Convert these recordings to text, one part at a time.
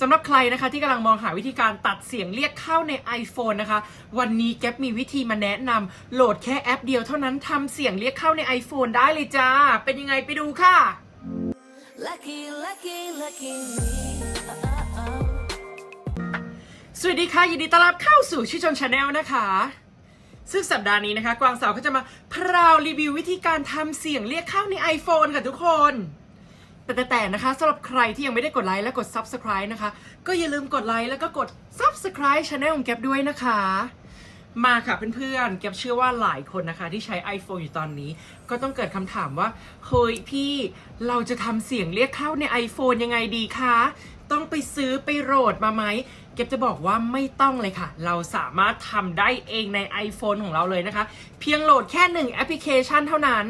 สำหรับใครนะคะที่กำลังมองหาวิธีการตัดเสียงเรียกเข้าใน iPhone นะคะ วันนี้แก๊ปมีวิธีมาแนะนำโหลดแค่แอปเดียวเท่านั้นทำเสียงเรียกเข้าใน iPhone ได้เลยจ้า เป็นยังไงไปดูค่ะ Lucky, lucky, lucky me. Uh, uh, สวัสดีค่ะ ยินดีต้อนรับเข้าสู่ชิชนชาแนลนะคะ ซึ่งสัปดาห์นี้นะคะ กวางสาวก็จะมาพราวรีวิววิธีการทำเสียงเรียกเข้าใน iPhone ค่ะทุกคน แต่แต่แต่นะคะสำหรับใครที่ยังไม่ได้กดไลค์และกด Subscribe นะคะ ก็อย่าลืมกดไลค์แล้วก็กด Subscribe Channel ของแก๊ปด้วยนะคะ มาค่ะเพื่อนๆ แก๊ปเชื่อว่าหลายคนนะคะที่ใช้ iPhone อยู่ตอนนี้ ก็ต้องเกิดคำถามว่า เฮ้ยพี่เราจะทำเสียงเรียกเข้าใน iPhone ยังไงดีคะ ต้องไปซื้อไปโหลดมาไหมเก็บจะบอกว่าไม่ต้องเลยค่ะ เราสามารถทำได้เองใน iPhone ของเราเลยนะคะ เพียงโหลดแค่หนึ่งแอปพลิเคชันเท่านั้น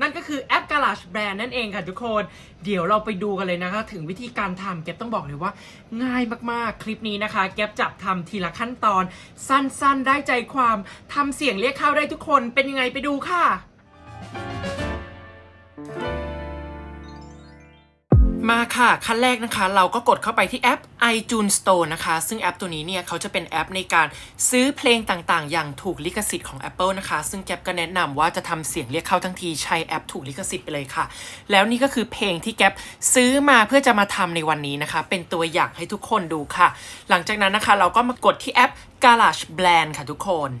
นั่นก็คือแอป Garage Brand นั่นเองค่ะทุกคน เดี๋ยวเราไปดูกันเลยนะคะ ถึงวิธีการทำเก็บต้องบอกเลยว่า ง่ายมากๆ คลิปนี้นะคะแก็บจับทำทีละขั้นตอน สั้นๆ ได้ใจความทำเสียงเรียกเข้าได้ทุกคนเป็นยังไงไปดูค่ะ มาค่ะขั้นแรกนะคะ เราก็กดเข้าไปที่แอป iTunes Store นะคะ ซึ่งแอปตัวนี้เนี่ยเขาจะเป็นแอปในการซื้อเพลงต่างๆ อย่างถูกลิขสิทธิ์ของ Apple นะคะ ซึ่งแกปก็แนะนำว่าจะทำเสียงเรียกเข้าทั้งทีใช้แอปถูกลิขสิทธิ์ไปเลยค่ะ แล้วนี่ก็คือเพลงที่แกปซื้อมาเพื่อจะมาทำในวันนี้นะคะ เป็นตัวอย่างให้ทุกคนดูค่ะ หลังจากนั้นนะคะ เราก็มากดที่แอป Garage Band ค่ะทุกคน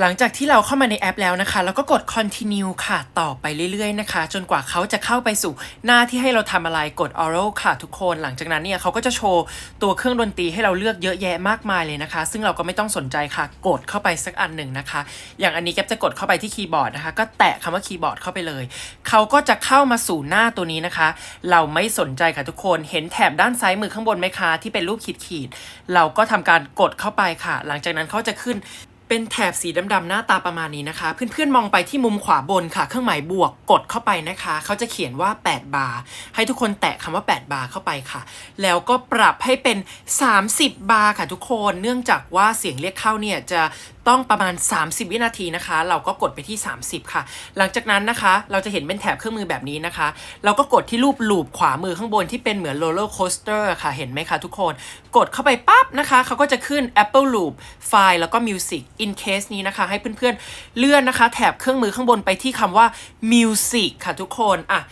หลังจากที่เราเข้ามาในแอปแล้วนะคะเราก็กด continue ค่ะ ต่อไปเรื่อยๆนะคะ จนกว่าเขาจะเข้าไปสู่หน้าที่ให้เราทำอะไรกด oral ค่ะทุกคน หลังจากนั้นเนี่ยเขาก็จะโชว์ตัวเครื่องดนตรีให้เราเลือกเยอะแยะมากมายเลยนะคะ ซึ่งเราก็ไม่ต้องสนใจค่ะ กดเข้าไปสักอันหนึ่งนะคะ อย่างอันนี้แกปจะกดเข้าไปที่คีย์บอร์ดนะคะ ก็แตะคำว่าคีย์บอร์ดเข้าไปเลย เขาก็จะเข้ามาสู่หน้าตัวนี้นะคะ เราไม่สนใจค่ะทุกคน เห็นแถบด้านซ้ายมือข้างบนไหมคะที่เป็นรูปขีดๆ เราก็ทำการกดเข้าไปค่ะ หลังจากนั้นเขาจะขึ้น เป็นแถบสีดำๆหน้าตาประมาณนี้นะคะ เพื่อนๆมองไปที่มุมขวาบนค่ะ เครื่องหมายบวกกดเข้าไปนะคะ เขาจะเขียนว่า 8 บาร์ ให้ทุกคนแตะคำว่า 8 บาร์เข้าไปค่ะ แล้วก็ปรับให้เป็น 30 บาร์ค่ะทุกคน เนื่องจากว่าเสียงเรียกเข้าเนี่ยจะต้องประมาณ 30 วินาทีนะคะ เราก็กดไปที่ 30 ค่ะ หลังจากนั้นนะคะ เราจะเห็นเป็นแถบเครื่องมือแบบนี้นะคะ เราก็กดที่รูปลูปขวามือข้างบนที่เป็นเหมือนโรลเลอร์โคสเตอร์ค่ะ เห็นไหมคะทุกคน กดเข้าไปปั๊บนะคะ เขาก็จะขึ้น Apple Loop ไฟล์แล้วก็ Music in case นี้นะคะ ให้เพื่อนๆเลื่อนนะคะ แถบเครื่องมือข้างบนไปที่คำว่า Music ค่ะทุกคน อะ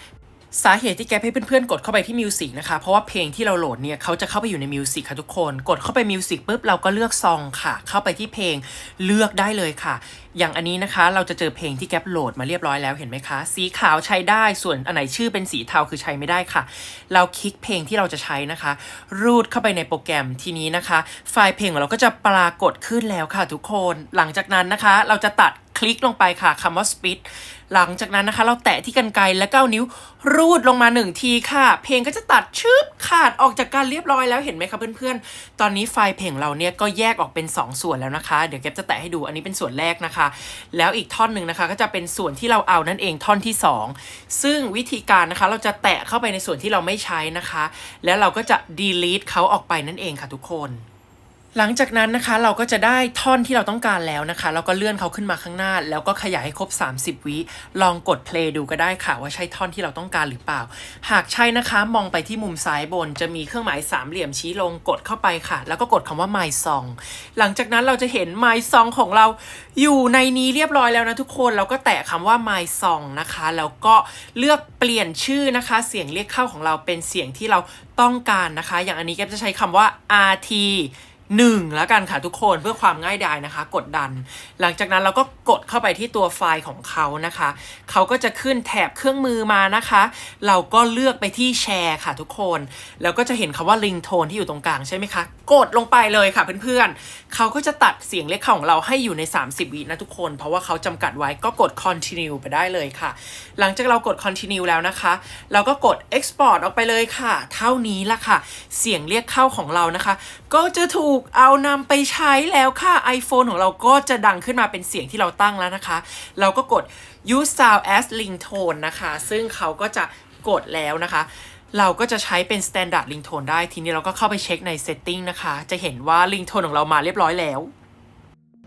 สาเหตุที่แกให้เพื่อนๆกดเข้าไปที่มิวสิกนะคะ เพราะว่าเพลงที่เราโหลดเนี่ยเขาจะเข้าไปอยู่ในมิวสิกค่ะทุกคน กดเข้าไปมิวสิกปุ๊บเราก็เลือกซองค่ะ เข้าไปที่เพลงเลือกได้เลยค่ะ อย่างอันนี้นะคะเราจะเจอเพลงที่แกโหลดมาเรียบร้อยแล้วเห็นไหมคะ สีขาวใช้ได้ส่วนอันไหนชื่อเป็นสีเทาคือใช้ไม่ได้ค่ะ เราคลิกเพลงที่เราจะใช้นะคะ รูดเข้าไปในโปรแกรมทีนี้นะคะ ไฟล์เพลงของเราก็จะปรากฏขึ้นแล้วค่ะทุกคน หลังจากนั้นนะคะ เราจะตัด คลิกลงไปค่ะคำว่า speed หลังจากนั้นนะคะ เราแตะที่กันไกลแล้วก็เอานิ้วรูดลงมาหนึ่งทีค่ะ เพลงก็จะตัดชึบขาดออกจากกันเรียบร้อยแล้วเห็นไหมคะเพื่อนๆ ตอนนี้ไฟล์เพลงเราเนี่ยก็แยกออกเป็น 2 ส่วนแล้วนะคะ เดี๋ยวแก๊ปจะแตะให้ดูอันนี้เป็นส่วนแรกนะคะ แล้วอีกท่อนหนึ่งนะคะ ก็จะเป็นส่วนที่เราเอานั่นเองท่อนที่ 2 ซึ่งวิธีการนะคะเราจะแตะเข้าไปในส่วนที่เราไม่ใช้นะคะ แล้วเราก็จะ delete เขาออกไปนั่นเองค่ะทุกคน หลังจากนั้นนะคะเราก็จะได้ท่อนที่เราต้องการแล้วนะคะ เราก็เลื่อนเขาขึ้นมาข้างหน้า แล้วก็ขยายให้ครบ 30 วิลองกด play ดูก็ได้ค่ะว่าใช่ท่อนที่เราต้องการหรือเปล่า หากใช่นะคะมองไปที่มุมซ้ายบนจะมีเครื่องหมายสามเหลี่ยมชี้ลงกดเข้าไปค่ะ แล้วก็กดคำว่า my song หลังจากนั้นเราจะเห็น my song ของเราอยู่ในนี้เรียบร้อยแล้วนะทุกคนเราก็แตะคำว่า my song นะคะ แล้วก็เลือกเปลี่ยนชื่อนะคะ เสียงเรียกเข้าของเราเป็นเสียงที่เราต้องการนะคะ อย่างอันนี้ก็จะใช้คำว่า rt หนึ่งแล้วกันค่ะทุกคนเพื่อความง่ายดายนะคะ กดดัน หลังจากนั้นเราก็กดเข้าไปที่ตัวไฟล์ของเขานะคะ เขาก็จะขึ้นแถบเครื่องมือมานะคะ เราก็เลือกไปที่แชร์ค่ะทุกคน แล้วก็จะเห็นคำว่าลิงโทนที่อยู่ตรงกลางใช่ไหมคะ กดลงไปเลยค่ะเพื่อนๆ เขาก็จะตัดเสียงเรียกเข้าของเราให้อยู่ใน 30 วินะทุกคน เพราะว่าเขาจำกัดไว้ก็กด continue ไปได้เลยค่ะ หลังจากเรากด continue แล้วนะคะ เราก็กด export ออกไปเลยค่ะ เท่านี้ละค่ะ เสียงเรียกเข้าของเรานะคะ ก็จะถูกเอานำไปใช้แล้วค่ะ iPhone ของเราก็จะดังขึ้นมาเป็นเสียงที่เราตั้งแล้วนะคะ เราก็กด use sound as ringtone นะคะ ซึ่งเขาก็จะกดแล้วนะคะ เราก็จะใช้เป็น standard ringtone ได้ ทีนี้เราก็เข้าไปเช็คใน setting นะคะ จะเห็นว่า ringtone ของเรามาเรียบร้อยแล้ว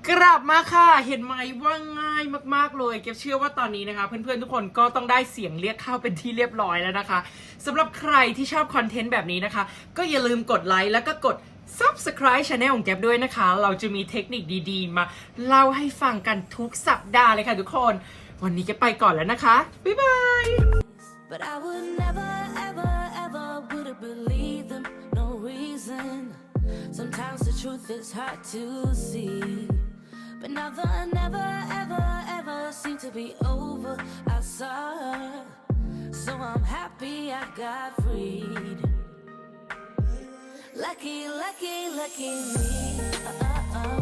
กลับมาค่ะ เห็นไหมว่าง่ายมากๆเลย เก็บเชื่อว่าตอนนี้นะคะ เพื่อนๆทุกคนก็ต้องได้เสียงเรียกเข้าเป็นที่เรียบร้อยแล้วนะคะสำหรับใครที่ชอบคอนเทนต์แบบนี้นะคะ ก็อย่าลืมกดไลค์แล้วก็กด Subscribe Channel ของแก๊บด้วยนะคะ เราจะมีเทคนิคดีๆ มาเล่าให้ฟังกันทุกสัปดาห์เลยค่ะทุกคน วันนี้แก็ไปก่อนแล้วนะคะ บ๊ายบาย But I would never, ever, ever would have believed them. No reason. Sometimes the truth is hard to see. But now the never, ever, ever seem to be over. I saw her. So I'm happy I got freed. Lucky, lucky, lucky me. Uh-uh.